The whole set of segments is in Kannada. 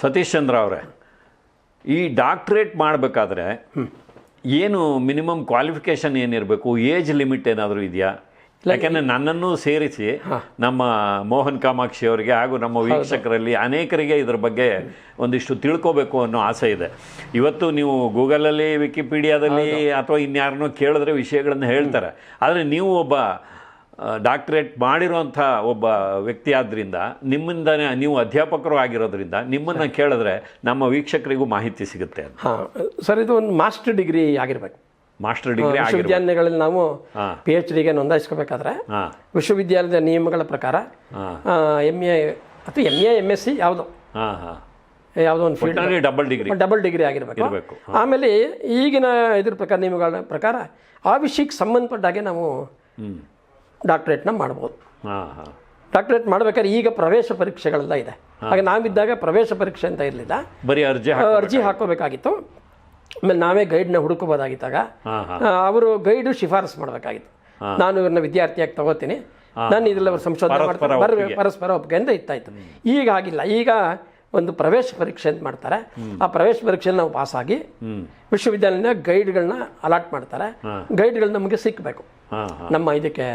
ಸತೀಶ್ ಚಂದ್ರ ಅವರೇ ಈ ಡಾಕ್ಟ್ರೇಟ್ ಮಾಡಬೇಕಾದ್ರೆ ಏನು ಮಿನಿಮಮ್ ಕ್ವಾಲಿಫಿಕೇಷನ್ ಏನಿರಬೇಕು ಏಜ್ ಲಿಮಿಟ್ ಏನಾದರೂ ಇದೆಯಾ? ಯಾಕೆಂದರೆ ನನ್ನನ್ನು ಸೇರಿಸಿ ನಮ್ಮ ಮೋಹನ್ ಕಾಮಾಕ್ಷಿ ಅವರಿಗೆ ಹಾಗೂ ನಮ್ಮ ವೀಕ್ಷಕರಲ್ಲಿ ಅನೇಕರಿಗೆ ಇದ್ರ ಬಗ್ಗೆ ಒಂದಿಷ್ಟು ತಿಳ್ಕೋಬೇಕು ಅನ್ನೋ ಆಸೆ ಇದೆ. ಇವತ್ತು ನೀವು ಗೂಗಲಲ್ಲಿ ವಿಕಿಪೀಡಿಯಾದಲ್ಲಿ ಅಥವಾ ಇನ್ಯಾರನ್ನೋ ಕೇಳಿದ್ರೆ ವಿಷಯಗಳನ್ನು ಹೇಳ್ತಾರೆ. ಆದರೆ ನೀವು ಒಬ್ಬ ಡಾಕ್ಟ್ರೇಟ್ ಮಾಡಿರುವಂಥ ಒಬ್ಬ ವ್ಯಕ್ತಿ ಆದ್ದರಿಂದ ನಿಮ್ಮಿಂದನೇ ನೀವು ಅಧ್ಯಾಪಕರು ಆಗಿರೋದ್ರಿಂದ ನಿಮ್ಮನ್ನು ಕೇಳಿದ್ರೆ ನಮ್ಮ ವೀಕ್ಷಕರಿಗೂ ಮಾಹಿತಿ ಸಿಗುತ್ತೆ ಹಾಂ ಸರ್ ಇದು ಒಂದು ಮಾಸ್ಟರ್ ಡಿಗ್ರಿ ಆಗಿರ್ಬೇಕು. ಮಾಸ್ಟರ್ ಡಿಗ್ರಿ ವಿಶ್ವವಿದ್ಯಾಲಯಗಳಲ್ಲಿ ನಾವು. ಪಿ ಎಚ್ ಡಿಗೆ ನೋಂದಾಯಿಸ್ಕೋಬೇಕಾದ್ರೆ ವಿಶ್ವವಿದ್ಯಾಲಯದ ನಿಯಮಗಳ ಪ್ರಕಾರ ಎಂ ಎ ಅಥವಾ M A M S C ಯಾವುದೋ. ಹಾಂ ಹಾಂ. ಯಾವುದೋ ಒಂದು field double degree double degree ಆಗಿರಬೇಕು. ಆಮೇಲೆ ಈಗಿನ ಇದ್ರ ಪ್ರಕಾರ ನಿಯಮಗಳ ಪ್ರಕಾರ ಆ ವಿಷಯಕ್ಕೆ ಸಂಬಂಧಪಟ್ಟಾಗೆ ನಾವು ಡಾಕ್ಟ್ರೇಟ್ನ ಮಾಡ್ಬೋದು. ಡಾಕ್ಟ್ರೇಟ್ ಮಾಡ್ಬೇಕಾದ್ರೆ ಈಗ ಪ್ರವೇಶ ಪರೀಕ್ಷೆಗಳೆಲ್ಲ ಇದೆ. ಹಾಗೆ ನಾವಿದ್ದಾಗ ಪ್ರವೇಶ ಪರೀಕ್ಷೆ ಅಂತ ಇರಲಿಲ್ಲ. ಬರೀ ಅರ್ಜಿ ಅರ್ಜಿ ಹಾಕೋಬೇಕಾಗಿತ್ತು ಆಮೇಲೆ ನಾವೇ ಗೈಡ್ನ ಹುಡುಕೋಬೋದಾಗಿತ್ತಾಗ ಅವರು ಗೈಡು ಶಿಫಾರಸು ಮಾಡಬೇಕಾಗಿತ್ತು. ನಾನು ಇವ್ರನ್ನ ವಿದ್ಯಾರ್ಥಿಯಾಗಿ ತಗೋತೀನಿ. ನಾನು ಇದರಲ್ಲಿ ಅವ್ರು ಸಂಶೋಧನೆ ಮಾಡ್ತಾರೆ ಬರ ಪರಸ್ಪರ ಒಪ್ಪಿಗೆ ಅಂತ ಇತ್ತಾಯ್ತು. ಈಗ ಆಗಿಲ್ಲ. ಈಗ ಒಂದು ಪ್ರವೇಶ ಪರೀಕ್ಷೆ ಅಂತ ಮಾಡ್ತಾರೆ. ಆ ಪ್ರವೇಶ ಪರೀಕ್ಷೆಯಲ್ಲಿ ನಾವು ಪಾಸಾಗಿ ವಿಶ್ವವಿದ್ಯಾಲಯದಿಂದ ವಿಶ್ವವಿದ್ಯಾಲಯದ ಗೈಡ್ಗಳನ್ನ ಅಲಾಟ್ ಮಾಡ್ತಾರೆ. ಗೈಡ್ಗಳು ನಮಗೆ ಸಿಕ್ಕಬೇಕು ನಮ್ಮ ಇದಕ್ಕೆ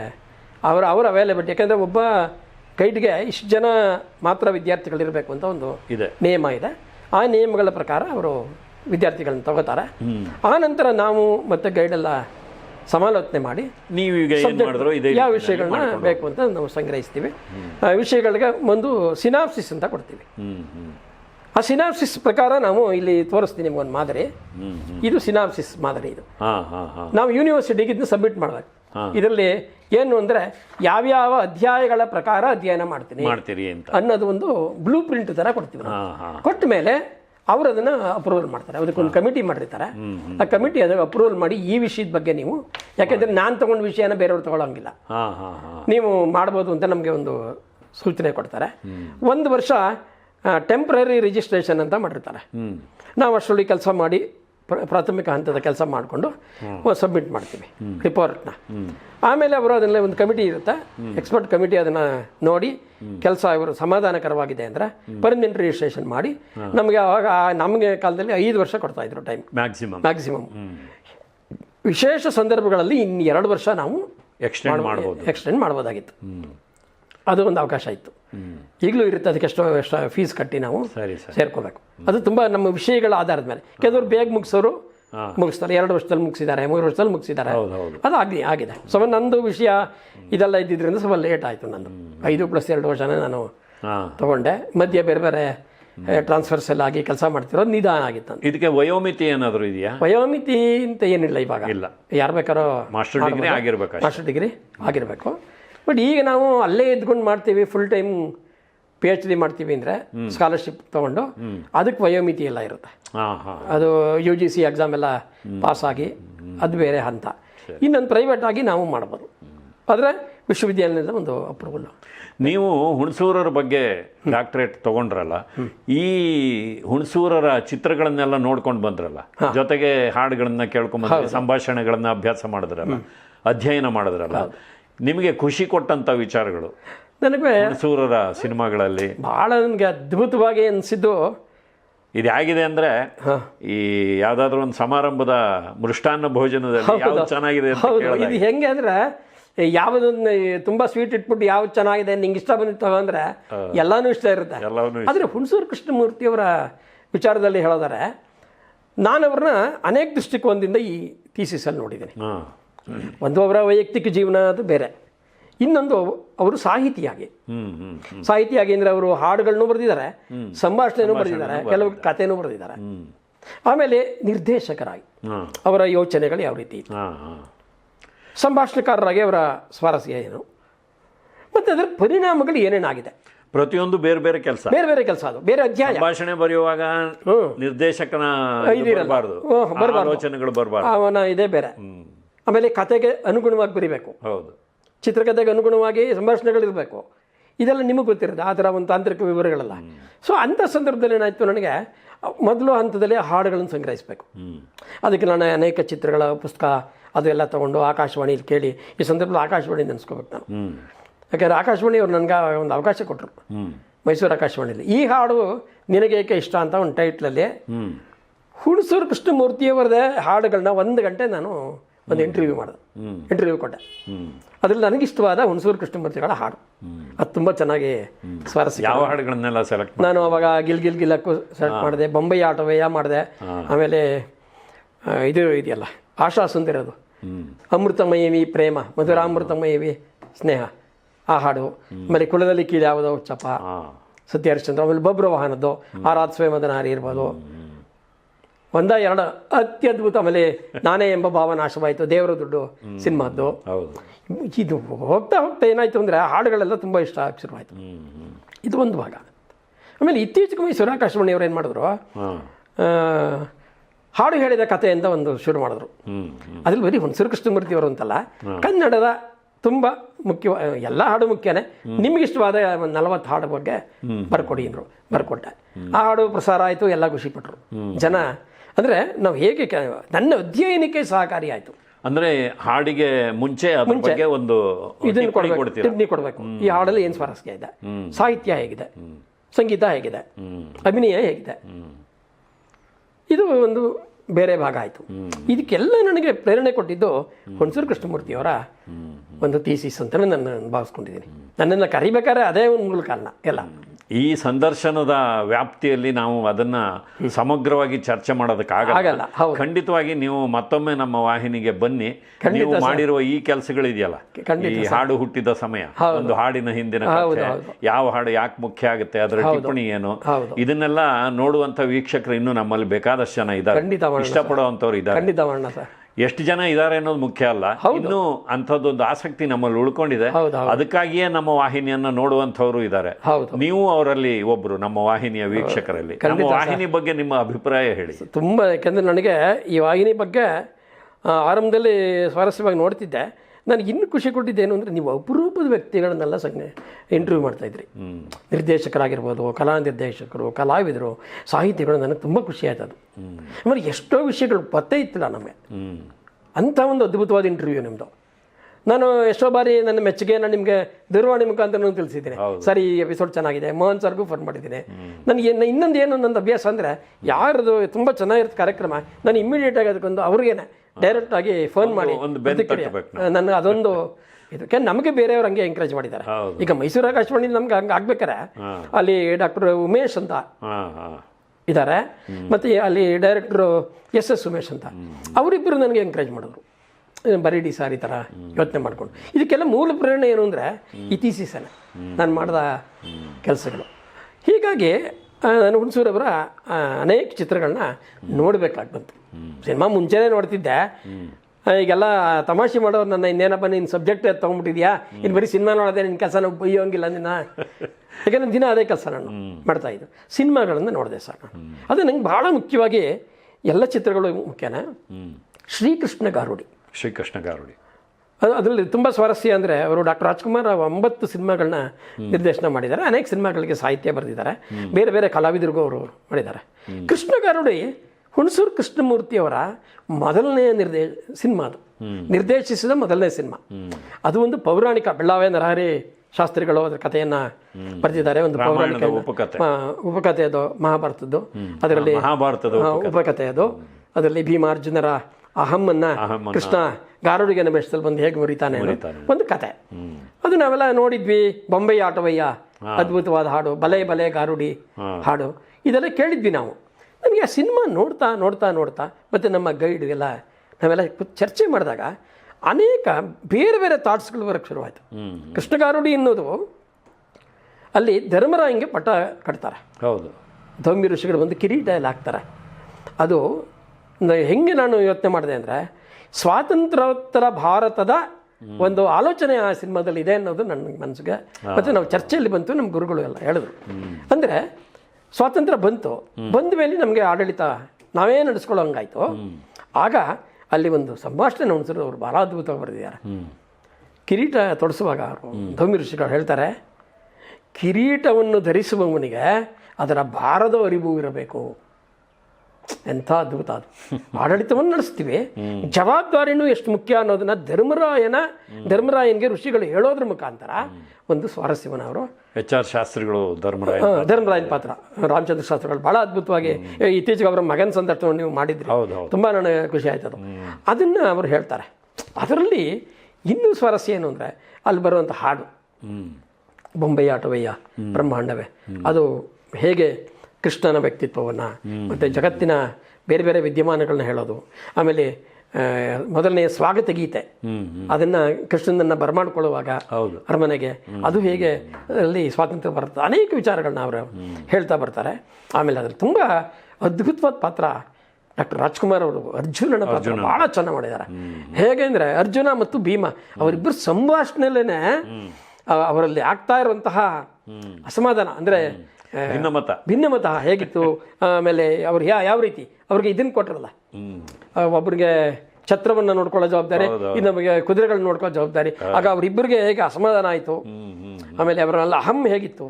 ಅವರ ಅವರ ಅವೈಲೇಬಿಲಿಟಿ ಯಾಕಂದರೆ ಒಬ್ಬ ಗೈಡ್ಗೆ ಇಷ್ಟು ಜನ ಮಾತ್ರ ವಿದ್ಯಾರ್ಥಿಗಳಿರಬೇಕು ಅಂತ ಒಂದು ಇದೆ. ನಿಯಮ ಇದೆ. ಆ ನಿಯಮಗಳ ಪ್ರಕಾರ ಅವರು ವಿದ್ಯಾರ್ಥಿಗಳನ್ನ ತಗೋತಾರೆ. ಆ ನಂತರ ನಾವು ಮತ್ತೆ ಗೈಡೆಲ್ಲ ಸಮಾಲೋಚನೆ ಮಾಡಿ ನೀವು ಇದೇ ಯಾವ ವಿಷಯಗಳನ್ನ ಬೇಕು ಅಂತ ನಾವು ಸಂಗ್ರಹಿಸ್ತೀವಿ. ಆ ವಿಷಯಗಳಿಗೆ ಒಂದು ಸಿನಾಪ್ಸಿಸ್ ಅಂತ ಕೊಡ್ತೀವಿ. ಆ ಸಿನಾಪ್ಸಿಸ್ ಪ್ರಕಾರ ನಾವು ಇಲ್ಲಿ ತೋರಿಸ್ತೀನಿ ನಿಮ್ಗೊಂದು ಮಾದರಿ. ಇದು ಸಿನಾಪ್ಸಿಸ್ ಮಾದರಿ ಇದು. ನಾವು ಯೂನಿವರ್ಸಿಟಿಗೆ ಇದನ್ನ ಸಬ್ಮಿಟ್ ಮಾಡಬೇಕು. ಇದರಲ್ಲಿ ಏನು ಅಂದರೆ ಯಾವ್ಯಾವ ಅಧ್ಯಾಯಗಳ ಪ್ರಕಾರ ಅಧ್ಯಯನ ಮಾಡ್ತೀನಿ ಮಾಡ್ತೀರಿ ಅಂತ. ಅನ್ನೋದು ಒಂದು ಬ್ಲೂ ಪ್ರಿಂಟ್ ಥರ ಕೊಡ್ತೀವಿ ಕೊಟ್ಟ ಮೇಲೆ ಅವರು ಅದನ್ನು ಅಪ್ರೂವಲ್ ಮಾಡ್ತಾರೆ. ಅದಕ್ಕೊಂದು ಕಮಿಟಿ ಮಾಡಿರ್ತಾರೆ. ಆ ಕಮಿಟಿ ಅದಕ್ಕೆ ಅಪ್ರೂವಲ್ ಮಾಡಿ ಈ ವಿಷಯದ ಬಗ್ಗೆ ನೀವು ಯಾಕೆಂದರೆ ನಾನು ತಗೊಂಡ ವಿಷಯನ ಬೇರೆಯವ್ರು ಹಾಂ ನೀವು ಮಾಡ್ಬೋದು ಅಂತ ನಮಗೆ ಒಂದು ಸೂಚನೆ ಕೊಡ್ತಾರೆ. ಒಂದು ವರ್ಷ ಟೆಂಪ್ರರಿ ರಿಜಿಸ್ಟ್ರೇಷನ್ ಅಂತ ಮಾಡಿರ್ತಾರೆ. ನಾವು ಅಷ್ಟರಲ್ಲಿ ಕೆಲಸ ಮಾಡಿ ಪ್ರಾಥಮಿಕ ಹಂತದ ಕೆಲಸ ಮಾಡಿಕೊಂಡು ಸಬ್ಮಿಟ್ ಮಾಡ್ತೀವಿ ರಿಪೋರ್ಟ್ನ ಆಮೇಲೆ ಅವರು ಅದನ್ನೇ ಒಂದು ಕಮಿಟಿ ಇರುತ್ತೆ. ಎಕ್ಸ್ಪರ್ಟ್ ಕಮಿಟಿ ಅದನ್ನು ನೋಡಿ ಕೆಲಸ ಇವರು ಸಮಾಧಾನಕರವಾಗಿದೆ ಅಂದರೆ ಪರ್ಮನೆಂಟ್ ರಿಜಿಸ್ಟ್ರೇಷನ್ ಮಾಡಿ ನಮಗೆ ಆವಾಗ ನಮಗೆ ಕಾಲದಲ್ಲಿ ಐದು ವರ್ಷ ಕೊಡ್ತಾ ಇದ್ರು ಟೈಮ್ ಮ್ಯಾಕ್ಸಿಮಮ್ ಮ್ಯಾಕ್ಸಿಮಮ್ ವಿಶೇಷ ಸಂದರ್ಭಗಳಲ್ಲಿ ಇನ್ನು ಎರಡು ವರ್ಷ ನಾವು ಎಕ್ಸ್ಟೆಂಡ್ ಮಾಡ್ಬೋದು. ಎಕ್ಸ್ಟೆಂಡ್ ಮಾಡ್ಬೋದಾಗಿತ್ತು. ಅದು ಒಂದು ಅವಕಾಶ ಇತ್ತು. ಈಗಲೂ ಇರುತ್ತೆ ಅದಕ್ಕೆ ಎಷ್ಟೋ ಎಷ್ಟೋ ಫೀಸ್ ಕಟ್ಟಿ ನಾವು ಸರಿ ಸರ್. ಸೇರ್ಕೋಬೇಕು. ಅದು ತುಂಬ ನಮ್ಮ ವಿಷಯಗಳ ಆಧಾರದ ಮೇಲೆ. ಕೆಲವರು ಬೇಗ ಮುಗಿಸೋರು. ಮುಗಿಸ್ತಾರೆ. ಎರಡು ವರ್ಷದಲ್ಲಿ ಮುಗಿಸಿದ್ದಾರೆ ಮೂರು ವರ್ಷದಲ್ಲಿ ಮುಗಿಸಿದ್ದಾರೆ. ಅದು ಆಗಿ ಆಗಿದೆ. ಸೊ ನಂದು ವಿಷಯ ಇದೆಲ್ಲ ಇದ್ದಿದ್ದರಿಂದ ಸ್ವಲ್ಪ ಲೇಟ್ ಆಯಿತು ನಂದು. ಐದು ಪ್ಲಸ್ ಎರಡು ವರ್ಷನೇ ನಾನು ತಗೊಂಡೆ. ಮಧ್ಯೆ ಬೇರೆ ಬೇರೆ ಟ್ರಾನ್ಸ್ಫರ್ಸ್ ಎಲ್ಲ ಆಗಿ ಕೆಲಸ ಮಾಡ್ತಿರೋದು. ನಿಧಾನ ಆಗಿತ್ತು ಇದಕ್ಕೆ ವಯೋಮಿತಿ ಏನಾದರೂ ಇದೆಯಾ? ವಯೋಮಿತಿ ಅಂತ ಏನಿಲ್ಲ ಇವಾಗ. ಇಲ್ಲ. ಯಾರು ಬೇಕಾರೋ ಮಾಸ್ಟರ್ ಡಿಗ್ರಿ ಆಗಿರ್ಬೇಕು ಮಾಸ್ಟರ್ ಡಿಗ್ರಿ ಆಗಿರಬೇಕು. ಬಟ್ ಈಗ ನಾವು ಅಲ್ಲೇ ಇದ್ಕೊಂಡು ಮಾಡ್ತೀವಿ full time P H D ಮಾಡ್ತೀವಿ ಅಂದರೆ ಸ್ಕಾಲರ್ಶಿಪ್ ತೊಗೊಂಡು ಅದಕ್ಕೆ ವಯೋಮಿತಿ ಎಲ್ಲ ಇರುತ್ತೆ. ಅದು ಯು ಜಿ ಸಿ ಎಕ್ಸಾಮ್ ಎಲ್ಲ ಪಾಸ್ ಆಗಿ ಅದು ಬೇರೆ ಹಂತ ಇನ್ನೊಂದು ಪ್ರೈವೇಟ್ ಆಗಿ ನಾವು ಮಾಡ್ಬೋದು. ಆದರೆ ವಿಶ್ವವಿದ್ಯಾಲಯದ ಒಂದು ಅಪ್ರೂವಲ್ ನೀವು. ಹುಣಸೂರರ ಬಗ್ಗೆ ಡಾಕ್ಟ್ರೇಟ್ ತಗೊಂಡ್ರಲ್ಲ ಈ ಹುಣಸೂರರ ಚಿತ್ರಗಳನ್ನೆಲ್ಲ ನೋಡ್ಕೊಂಡು ಬಂದ್ರಲ್ಲ ಜೊತೆಗೆ ಹಾಡುಗಳನ್ನ ಕೇಳ್ಕೊಂಬಂದ್ರೆ ಸಂಭಾಷಣೆಗಳನ್ನ ಅಭ್ಯಾಸ ಮಾಡಿದ್ರಲ್ಲ ಅಧ್ಯಯನ ಮಾಡಿದ್ರಲ್ಲ ನಿಮಗೆ ಖುಷಿ ಕೊಟ್ಟಂಥ ವಿಚಾರಗಳು. ನನಗೆ ಸೂರರ ಸಿನಿಮಾಗಳಲ್ಲಿ. ಭಾಳ ನನಗೆ ಅದ್ಭುತವಾಗಿ ಅನಿಸಿದ್ದು. ಇದು ಹೇಗಿದೆ ಅಂದ್ರೆ ಈ ಯಾವುದಾದ್ರೂ ಒಂದು ಸಮಾರಂಭದ ಮೃಷ್ಟಾನ್ನ ಭೋಜನದಲ್ಲಿ ಯಾವ್ದು ಚೆನ್ನಾಗಿದೆ ಇದು ಹೆಂಗೆ ಅಂದರೆ ಯಾವುದನ್ನ ತುಂಬ ಸ್ವೀಟ್ ಇಟ್ಬಿಟ್ಟು ಯಾವ್ದು ಚೆನ್ನಾಗಿದೆ ನಿಂಗೆ ಇಷ್ಟ ಬಂದಿತ್ತು ಅಂದರೆ ಎಲ್ಲಾನು ಇಷ್ಟ ಇರುತ್ತೆ. ಆದರೆ ಹುಣಸೂರು ಕೃಷ್ಣಮೂರ್ತಿಯವರ ವಿಚಾರದಲ್ಲಿ ಹೇಳಿದರೆ ನಾನು ಅವ್ರನ್ನ ಅನೇಕ ದೃಷ್ಟಿಕೋನದಿಂದ ಈ ಥೀಸಿಸಲ್ಲಿ ನೋಡಿದ್ದೀನಿ. ಹಾಂ. ಒಂದು ಅವರ ವೈಯಕ್ತಿಕ ಜೀವನ ಅದು ಬೇರೆ. ಇನ್ನೊಂದು ಅವರು ಸಾಹಿತಿಯಾಗಿ. ಸಾಹಿತಿಯಾಗಿ ಅಂದರೆ ಅವರು ಹಾಡುಗಳನ್ನು ಬರೆದಿದ್ದಾರೆ ಸಂಭಾಷಣೆನೂ ಬರೆದಿದ್ದಾರೆ ಕೆಲವು ಕಥೆನೂ ಬರೆದಿದ್ದಾರೆ. ಆಮೇಲೆ ನಿರ್ದೇಶಕರಾಗಿ. ಅವರ ಯೋಚನೆಗಳು ಯಾವ ರೀತಿ ಇತ್ತು? ಸಂಭಾಷಣೆಕಾರರಾಗಿ ಅವರ ಸ್ವಾರಸ್ಯ ಏನು? ಮತ್ತು ಅದರ ಪರಿಣಾಮಗಳು ಏನೇನಾಗಿದೆ? ಪ್ರತಿಯೊಂದು ಬೇರೆ ಬೇರೆ ಕೆಲಸ. ಬೇರೆ ಬೇರೆ ಕೆಲಸ ಅದು. ಬೇರೆ ಅಧ್ಯಾಯ. ಭಾಷಣೆ ಬರೆಯುವಾಗ. ನಿರ್ದೇಶಕನ ಬರ್ಬಾರ್ದು. ಬರಬಾರ್ದು. ಅವನ ಇದೇ ಬೇರೆ. ಆಮೇಲೆ ಕತೆಗೆ ಅನುಗುಣವಾಗಿ ಬರಿಬೇಕು. ಹೌದು. ಚಿತ್ರಕಥೆಗೆ ಅನುಗುಣವಾಗಿ ಸಂಭಾಷಣೆಗಳಿರಬೇಕು. ಇದೆಲ್ಲ ನಿಮಗೆ ಗೊತ್ತಿರುತ್ತೆ ಆ ಥರ ಒಂದು ತಾಂತ್ರಿಕ ವಿವರಗಳೆಲ್ಲ. ಸೊ ಅಂಥ ಸಂದರ್ಭದಲ್ಲಿ ಏನಾಯಿತು ನನಗೆ ಮೊದಲು ಹಂತದಲ್ಲಿ ಹಾಡುಗಳನ್ನು ಸಂಗ್ರಹಿಸಬೇಕು. ಅದಕ್ಕೆ ನಾನು ಅನೇಕ ಚಿತ್ರಗಳ ಪುಸ್ತಕ ಅದೆಲ್ಲ ತೊಗೊಂಡು ಆಕಾಶವಾಣಿಲಿ ಕೇಳಿ ಈ ಸಂದರ್ಭದಲ್ಲಿ ಆಕಾಶವಾಣಿ ನೆನೆಸ್ಕೋಬೇಕು ನಾನು. ಯಾಕಂದ್ರೆ ಆಕಾಶವಾಣಿ ಅವರು ನನಗೆ ಒಂದು ಅವಕಾಶ ಕೊಟ್ಟರು ಮೈಸೂರು ಆಕಾಶವಾಣಿಯಲ್ಲಿ ಈ ಹಾಡು ನಿನಗೇಕೆ ಇಷ್ಟ ಅಂತ ಒಂದು ಟೈಟ್ಲಲ್ಲಿ ಹುಣಸೂರು ಕೃಷ್ಣಮೂರ್ತಿಯವರದೇ ಹಾಡುಗಳನ್ನ ಒಂದು ಗಂಟೆ ನಾನು ಒಂದು ಇಂಟರ್ವ್ಯೂ ಮಾಡಿದೆ. ಇಂಟರ್ವ್ಯೂ ಕೊಟ್ಟೆ. ಅದರಲ್ಲಿ ಅದ್ರಲ್ಲಿ ನನಗಿಷ್ಟವಾದ ಹುಣಸೂರು ಕೃಷ್ಣಮೂರ್ತಿಗಳ ಹಾಡು. ಅದು ತುಂಬ ಚೆನ್ನಾಗಿ ಸ್ವಾರಸ್ಯ ಯಾವ ಹಾಡುಗಳನ್ನೆಲ್ಲ ಸೆಲೆಕ್ಟ್ ನಾನು ಅವಾಗ ಗಿಲ್ ಗಿಲ್ ಗಿಲ್ಲಕ್ಕೂ ಸೆಲೆಕ್ಟ್ ಮಾಡಿದೆ. ಬೊಂಬೈ ಆಟೋವೇಯ ಮಾಡಿದೆ. ಆಮೇಲೆ ಇದು ಇದೆಯಲ್ಲ ಆಶಾ ಸುಂದರದು ಅದು. ಅಮೃತಮಯವಿ ಪ್ರೇಮ ಮಧುರಾಮೃತಮಯವಿ ಸ್ನೇಹ ಆ ಹಾಡು. ಆಮೇಲೆ ಕುಳದಲ್ಲಿ ಕೀಳ್ಯಾವುದೋ ಚಪ ಸತ್ಯ ಹರಿಶ್ಚಂದ್ರ ಆಮೇಲೆ ಬಬ್ರ ವಾಹನದ್ದು ಆರಾಧ ಸ್ವಯಂವದನಾರಿ ಇರ್ಬೋದು. ಒಂದ ಎರಡು ಅತ್ಯದ್ಭುತ ಆಮೇಲೆ ನಾನೇ ಎಂಬ ಭಾವ ನಾಶವಾಯಿತು. ದೇವರ ದುಡ್ಡು ಸಿನಿಮಾದ್ದು. ಇದು ಹೋಗ್ತಾ ಹೋಗ್ತಾ ಏನಾಯ್ತು ಅಂದರೆ ಹಾಡುಗಳೆಲ್ಲ ತುಂಬ ಇಷ್ಟ ಆಗಕ್ಕೆ ಶುರುವಾಯಿತು. ಇದು ಒಂದು ಭಾಗ. ಆಮೇಲೆ ಇತ್ತೀಚೆಗೆ ಮೈಸೂರು ಆಕಾಶವಾಣಿಯವರು ಏನು ಮಾಡಿದ್ರು? ಹಾಡು ಹೇಳಿದ ಕಥೆಯಿಂದ ಒಂದು ಶುರು ಮಾಡಿದ್ರು. ಅದ್ರಲ್ಲಿ ಬರೀ ಹುಣಸೂರು ಕೃಷ್ಣಮೂರ್ತಿ ಅವರು ಅಂತಲ್ಲ. ಕನ್ನಡದ ತುಂಬ ಮುಖ್ಯ ಎಲ್ಲ ಹಾಡು ಮುಖ್ಯನೇ. ನಿಮ್ಗೆ ಇಷ್ಟವಾದ ಒಂದು ನಲವತ್ತು ಹಾಡು ಬಗ್ಗೆ ಬರ್ಕೊಡಿ ಅಂದರು ಬರ್ಕೊಟ್ಟೆ. ಆ ಹಾಡು ಪ್ರಸಾರ ಆಯಿತು ಎಲ್ಲ ಖುಷಿಪಟ್ಟರು ಜನ ಅಂದರೆ ನಾವು ಹೇಗೆ ನನ್ನ ಅಧ್ಯಯನಕ್ಕೆ ಸಹಕಾರಿಯಾಯಿತು ಅಂದರೆ ಹಾಡಿಗೆ ಮುಂಚೆ ಮುಂಚೆಗೆ ಒಂದು ಇದನ್ನು ಕೊಡಬೇಕು ಕೊಡಬೇಕು. ಈ ಹಾಡಲ್ಲಿ ಏನು ಸ್ವಾರಸ್ಯ ಇದೆ? ಸಾಹಿತ್ಯ ಹೇಗಿದೆ? ಸಂಗೀತ ಹೇಗಿದೆ? ಅಭಿನಯ ಹೇಗಿದೆ? ಇದು ಒಂದು ಬೇರೆ ಭಾಗ ಆಯಿತು. ಇದಕ್ಕೆಲ್ಲ ನನಗೆ ಪ್ರೇರಣೆ ಕೊಟ್ಟಿದ್ದು ಹುಣಸೂರು ಕೃಷ್ಣಮೂರ್ತಿಯವರ ಒಂದು ಥೀಸಿಸ್ ಅಂತ ನಾನು ಭಾವಿಸ್ಕೊಂಡಿದ್ದೀನಿ. ನನ್ನನ್ನು ಕರಿಬೇಕಾದ್ರೆ ಅದೇ ಒಂದು ಮೂಲ ಕಾರಣ ಎಲ್ಲ. ಈ ಸಂದರ್ಶನದ ವ್ಯಾಪ್ತಿಯಲ್ಲಿ ನಾವು ಅದನ್ನ ಸಮಗ್ರವಾಗಿ ಚರ್ಚೆ ಮಾಡೋದಕ್ಕಾಗಲ್ಲ. ಖಂಡಿತವಾಗಿ ನೀವು ಮತ್ತೊಮ್ಮೆ ನಮ್ಮ ವಾಹಿನಿಗೆ ಬನ್ನಿ. ನೀವು ಮಾಡಿರುವ ಈ ಕೆಲಸಗಳಿದೆಯಲ್ಲ? ಈ ಹಾಡು ಹುಟ್ಟಿದ ಸಮಯ ಒಂದು ಹಾಡಿನ ಹಿಂದಿನ ಯಾವ ಹಾಡು ಯಾಕೆ ಮುಖ್ಯ ಆಗುತ್ತೆ ಅದರ ಟಿಪ್ಪಣಿ ಏನು. ಇದನ್ನೆಲ್ಲ ನೋಡುವಂತ ವೀಕ್ಷಕರು ಇನ್ನೂ ನಮ್ಮಲ್ಲಿ ಬೇಕಾದಷ್ಟು ಜನ ಇದ್ದಾರೆ. ಇಷ್ಟಪಡುವಂಥವ್ರು ಇದ್ದಾರೆ. ಖಂಡಿತ ಮಾಡೋಣ ಸರ್. ಎಷ್ಟು ಜನ ಇದ್ದಾರೆ ಅನ್ನೋದು ಮುಖ್ಯ ಅಲ್ಲ. ಇನ್ನು ಅಂಥದ್ದೊಂದು ಆಸಕ್ತಿ ನಮ್ಮಲ್ಲಿ ಉಳ್ಕೊಂಡಿದೆ. ಅದಕ್ಕಾಗಿಯೇ ನಮ್ಮ ವಾಹಿನಿಯನ್ನ ನೋಡುವಂಥವ್ರು ಇದ್ದಾರೆ ನೀವು ಅವರಲ್ಲಿ ಒಬ್ರು ನಮ್ಮ ವಾಹಿನಿಯ ವೀಕ್ಷಕರಲ್ಲಿ. ನಮ್ಮ ವಾಹಿನಿ ಬಗ್ಗೆ ನಿಮ್ಮ ಅಭಿಪ್ರಾಯ ಹೇಳಿ. ತುಂಬ ಯಾಕೆಂದರೆ ನನಗೆ ಈ ವಾಹಿನಿ ಬಗ್ಗೆ ಆರಂಭದಲ್ಲಿ ಸ್ವಾರಸ್ಯವಾಗಿ ನೋಡ್ತಿದ್ದೆ. ನನಗೆ ಇನ್ನೂ ಖುಷಿ ಕೊಟ್ಟಿದ್ದೇನು ಅಂದರೆ ನೀವು ಅಪರೂಪದ ವ್ಯಕ್ತಿಗಳನ್ನೆಲ್ಲ ಸಂಜ್ಞೆ ಇಂಟರ್ವ್ಯೂ ಮಾಡ್ತಾಯಿದ್ರಿ ನಿರ್ದೇಶಕರಾಗಿರ್ಬೋದು ಕಲಾ ನಿರ್ದೇಶಕರು ಕಲಾವಿದರು ಸಾಹಿತಿಗಳು ನನಗೆ ತುಂಬ ಖುಷಿ ಆಯ್ತು ಅದು ಆಮೇಲೆ ಎಷ್ಟೋ ವಿಷಯಗಳು ಪತ್ತೆ ಇತ್ತಿಲ್ಲ ನಮಗೆ. ಅಂಥ ಒಂದು ಅದ್ಭುತವಾದ ಇಂಟರ್ವ್ಯೂ ನಿಮ್ಮದು ನಾನು ಎಷ್ಟೋ ಬಾರಿ ನನ್ನ ಮೆಚ್ಚುಗೆಯನ್ನು ನಿಮಗೆ ದೂರವಾಣಿ ಮುಖಾಂತರ ತಿಳಿಸಿದ್ದೀನಿ. ಸರಿ ಈ ಎಪಿಸೋಡ್ ಚೆನ್ನಾಗಿದೆ ಮೋಹನ್ ಸರ್ಗೂ ಫೋನ್ ಮಾಡಿದ್ದೀನಿ. ನನಗೆ ಇನ್ನೊಂದು ಏನು ನನ್ನ ಅಭ್ಯಾಸ ಅಂದರೆ ಯಾರದು ತುಂಬ ಚೆನ್ನಾಗಿರುತ್ತೆ ಕಾರ್ಯಕ್ರಮ ನಾನು ಇಮ್ಮಿಡಿಯೇಟಾಗಿ ಅದಕ್ಕೊಂದು ಅವ್ರಿಗೇನೆ ಡೈರೆಕ್ಟ್ ಆಗಿ ಫೋನ್ ಮಾಡಿ ಒಂದು ನನಗೆ ನನ್ನ ಅದೊಂದು ಇದಕ್ಕೆ ನಮಗೆ ಬೇರೆಯವ್ರು ಹಂಗೆ ಎಂಕರೇಜ್ ಮಾಡಿದ್ದಾರೆ. ಈಗ ಮೈಸೂರು ಆಕಾಶವಾಣಿ ನಮ್ಗೆ ಹಂಗೆ ಆಗ್ಬೇಕಾರೆ ಅಲ್ಲಿ ಡಾಕ್ಟರ್ ಉಮೇಶ್ ಅಂತ ಇದ್ದಾರೆ. ಮತ್ತು ಅಲ್ಲಿ ಡೈರೆಕ್ಟ್ರು ಎಸ್ ಎಸ್ ಉಮೇಶ್ ಅಂತ. ಅವರಿಬ್ಬರು ನನಗೆ ಎಂಕರೇಜ್ ಮಾಡಿದ್ರು. ಬರೀಡಿ ಸರ್ ಈ ಥರ ಯೋಚನೆ ಮಾಡ್ಕೊಂಡು. ಇದಕ್ಕೆಲ್ಲ ಮೂಲ ಪ್ರೇರಣೆ ಏನು ಅಂದರೆ ಇತಿಹಾಸನ. ನಾನು ಮಾಡಿದ ಕೆಲಸಗಳು. ಹೀಗಾಗಿ ನಾನು ಹುಣಸೂರವರ ಅನೇಕ ಚಿತ್ರಗಳನ್ನ ನೋಡಬೇಕಾಗಿ ಬಂತು. ಸಿನಿಮಾ ಮುಂಚೆನೇ ನೋಡ್ತಿದ್ದೆ. ಈಗೆಲ್ಲ ತಮಾಷೆ ಮಾಡೋರು ನನ್ನ ಇನ್ನೇನಪ್ಪ ನೀನು ಸಬ್ಜೆಕ್ಟ್ ತೊಗೊಂಡ್ಬಿಟ್ಟಿದ್ಯಾ? ಇನ್ನು ಬರೀ ಸಿನಿಮಾ ನೋಡೋದೇ ನಿನ್ನ ಕೆಲಸ ನಾವು ಬೈಯೋಂಗಿಲ್ಲ ನಿನ್ನ. ಯಾಕಂದ್ರೆ ದಿನ ಅದೇ ಕೆಲಸ ನಾನು ಮಾಡ್ತಾ ಇದ್ದು. ಸಿನಿಮಾಗಳನ್ನು ನೋಡಿದೆ ಸರ್ ನಾನು. ಅದು ನಂಗೆ ಭಾಳ ಮುಖ್ಯವಾಗಿ ಎಲ್ಲ ಚಿತ್ರಗಳು ಮುಖ್ಯನೇ. ಶ್ರೀಕೃಷ್ಣ ಗಾರುಡಿ. ಶ್ರೀಕೃಷ್ಣ ಗಾರುಡಿ. ಅದು ಅದರಲ್ಲಿ ತುಂಬ ಸ್ವಾರಸ್ಯ ಅಂದರೆ ಅವರು ಡಾಕ್ಟರ್ ರಾಜ್ಕುಮಾರ್ ಒಂಬತ್ತು ಸಿನಿಮಾಗಳನ್ನ ನಿರ್ದೇಶನ ಮಾಡಿದ್ದಾರೆ. ಅನೇಕ ಸಿನಿಮಾಗಳಿಗೆ ಸಾಹಿತ್ಯ ಬರೆದಿದ್ದಾರೆ. ಬೇರೆ ಬೇರೆ ಕಲಾವಿದರಿಗೂ ಅವರು ಮಾಡಿದ್ದಾರೆ. ಕೃಷ್ಣ ಗಾರುಡಿ ಹುಣಸೂರು ಕೃಷ್ಣಮೂರ್ತಿಯವರ ಮೊದಲನೇ ಮೊದಲನೆಯ ನಿರ್ದೇ ಸಿನಿಮಾ ಅದು. ನಿರ್ದೇಶಿಸಿದ ಮೊದಲನೇ ಸಿನಿಮಾ. ಅದು ಒಂದು ಪೌರಾಣಿಕ ಬೆಳ್ಳಾವೆ ನರಹರಿ ಶಾಸ್ತ್ರಿಗಳು ಅದರ ಕಥೆಯನ್ನ ಬರೆದಿದ್ದಾರೆ ಒಂದು ಪೌರಾಣಿಕ ಉಪಕಥೆ. ಅದು ಮಹಾಭಾರತದ್ದು. ಅದರಲ್ಲಿ ಉಪಕಥೆ. ಅದು. ಅದರಲ್ಲಿ ಭೀಮಾರ್ಜುನರ ಅಹಮ್ಮನ್ನ. ಕೃಷ್ಣ ಗಾರುಡಿಗೆ ನಮೇಶದಲ್ಲಿ ಬಂದು ಹೇಗೆ ಮುರಿತಾನೆ ಒಂದು ಕತೆ ಅದು ನಾವೆಲ್ಲ ನೋಡಿದ್ವಿ ಬೊಂಬೈ ಆಟವಯ್ಯ ಅದ್ಭುತವಾದ ಹಾಡು ಬಲೆ ಬಲೆ ಗಾರುಡಿ ಹಾಡು. ಇದೆಲ್ಲ ಕೇಳಿದ್ವಿ ನಾವು. ನನಗೆ ಆ ಸಿನಿಮಾ ನೋಡ್ತಾ ನೋಡ್ತಾ ನೋಡ್ತಾ ಮತ್ತು ನಮ್ಮ ಗೈಡ್ ಎಲ್ಲ ನಾವೆಲ್ಲ ಚರ್ಚೆ ಮಾಡಿದಾಗ ಅನೇಕ ಬೇರೆ ಬೇರೆ ಥಾಟ್ಸ್ಗಳು ಬರೋಕ್ಕೆ ಶುರುವಾಯಿತು. ಕೃಷ್ಣಗಾರುಡಿ ಅನ್ನೋದು ಅಲ್ಲಿ ಧರ್ಮರಾಯಂಗೆ ಪಟ್ಟ ಕಟ್ತಾರೆ. ಹೌದು. ಧೌಮ್ಯ ಋಷಿಗಳು ಬಂದು ಕಿರೀಟ ಎಲ್ಲ ಹಾಕ್ತಾರೆ. ಅದು ಹೆಂಗೆ ನಾನು ಯೋಚನೆ ಮಾಡಿದೆ ಅಂದರೆ ಸ್ವಾತಂತ್ರ್ಯೋತ್ತರ ಭಾರತದ ಒಂದು ಆಲೋಚನೆ ಆ ಸಿನಿಮಾದಲ್ಲಿ ಇದೆ ಅನ್ನೋದು ನನ್ನ ಮನಸ್ಸಿಗೆ ಮತ್ತು ನಾವು ಚರ್ಚೆಯಲ್ಲಿ ಬಂತು ನಮ್ಮ ಗುರುಗಳು ಎಲ್ಲ ಹೇಳಿದ್ರು. ಅಂದರೆ ಸ್ವಾತಂತ್ರ್ಯ ಬಂತು. ಬಂದ ಮೇಲೆ ನಮಗೆ ಆಡಳಿತ ನಾವೇ ನಡೆಸ್ಕೊಳ್ಳೋ ಹಂಗಾಯ್ತು ಆಗ ಅಲ್ಲಿ ಒಂದು ಸಂಭಾಷಣೆ ನಡೆಸಿದ್ರು ಅವರು ಬಹಳ ಅದ್ಭುತವಾಗಿ ಬರೆದಿದ್ದಾರೆ. ಕಿರೀಟ ತೊಡಿಸುವಾಗ ಅವರು ಧೌಮಿ ಋಷಿಗಳು ಹೇಳ್ತಾರೆ ಕಿರೀಟವನ್ನು ಧರಿಸುವವನಿಗೆ ಅದರ ಭಾರದ ಅರಿವು ಇರಬೇಕು. ಎಂಥ ಅದ್ಭುತ ಅದು. ಆಡಳಿತವನ್ನು ನಡೆಸ್ತೀವಿ. ಜವಾಬ್ದಾರಿನೂ ಎಷ್ಟು ಮುಖ್ಯ ಅನ್ನೋದನ್ನ ಧರ್ಮರಾಯನ ಧರ್ಮರಾಯನ್ಗೆ ಋಷಿಗಳು ಹೇಳೋದ್ರ ಮುಖಾಂತರ ಒಂದು ಸ್ವಾರಸ್ಯವನ್ನು ಅವರು ಎಚ್ ಆರ್ ಶಾಸ್ತ್ರಿಗಳು ಧರ್ಮರಾಯ ಧರ್ಮರಾಯನ್ ಪಾತ್ರ. ರಾಮಚಂದ್ರ ಶಾಸ್ತ್ರಿಗಳು ಬಹಳ ಅದ್ಭುತವಾಗಿ ಇತ್ತೀಚೆಗೆ ಅವರ ಮಗನ ಸಂದರ್ಭವನ್ನು ನೀವು ಮಾಡಿದ್ರಿ. ತುಂಬ ನನಗೆ ಖುಷಿ ಆಯ್ತು ಅದು. ಅದನ್ನು ಅವರು ಹೇಳ್ತಾರೆ. ಅದರಲ್ಲಿ ಇನ್ನೂ ಸ್ವಾರಸ್ಯ ಏನು ಅಂದರೆ ಅಲ್ಲಿ ಬರುವಂಥ ಹಾಡು. ಬೊಂಬೆಯ ಆಟವಯ್ಯ ಬ್ರಹ್ಮಾಂಡವೇ. ಅದು ಹೇಗೆ ಕೃಷ್ಣನ ವ್ಯಕ್ತಿತ್ವವನ್ನು ಮತ್ತು ಜಗತ್ತಿನ ಬೇರೆ ಬೇರೆ ವಿದ್ಯಮಾನಗಳನ್ನ ಹೇಳೋದು. ಆಮೇಲೆ ಮೊದಲನೆಯ ಸ್ವಾಗತ ಗೀತೆ. ಅದನ್ನು ಕೃಷ್ಣನನ್ನು ಬರಮಾಡ್ಕೊಳ್ಳುವಾಗ ಅರಮನೆಗೆ. ಅದು ಹೇಗೆ ಅಲ್ಲಿ ಸ್ವಾತಂತ್ರ್ಯ ಬರುತ್ತೆ. ಅನೇಕ ವಿಚಾರಗಳನ್ನ ಅವರು ಹೇಳ್ತಾ ಬರ್ತಾರೆ. ಆಮೇಲೆ ಅದ್ರಲ್ಲಿ ತುಂಬ ಅದ್ಭುತವಾದ ಪಾತ್ರ ಡಾಕ್ಟರ್ ರಾಜ್ಕುಮಾರ್ ಅವರು ಅರ್ಜುನನ ಪಾತ್ರ ಭಾಳ ಚೆನ್ನಾಗಿ ಮಾಡಿದ್ದಾರೆ. ಹೇಗೆ ಅಂದರೆ ಅರ್ಜುನ ಮತ್ತು ಭೀಮ ಅವರಿಬ್ಬರು ಸಂಭಾಷಣೆಯಲ್ಲೇ ಅವರಲ್ಲಿ ಆಗ್ತಾ ಇರುವಂತಹ ಅಸಮಾಧಾನ. ಅಂದರೆ ಭಿನ್ನಮತ ಭಿನ್ನಮತ ಹೇಗಿತ್ತು? ಆಮೇಲೆ ಅವ್ರು ಯಾವ ರೀತಿ? ಅವ್ರಿಗೆ ಇದನ್ನು ಕೊಟ್ಟರಲ್ಲ ಒಬ್ರಿಗೆ ಛತ್ರವನ್ನು ನೋಡ್ಕೊಳ್ಳೋ ಜವಾಬ್ದಾರಿ ನಮಗೆ ಕುದುರೆಗಳನ್ನ ನೋಡ್ಕೊಳ್ಳೋ ಜವಾಬ್ದಾರಿ. ಆಗ ಅವರಿಬ್ಬರಿಗೆ ಹೇಗೆ ಅಸಮಾಧಾನ ಆಯಿತು? ಆಮೇಲೆ ಅವರೆಲ್ಲ ಅಹಂ ಹೇಗಿತ್ತು?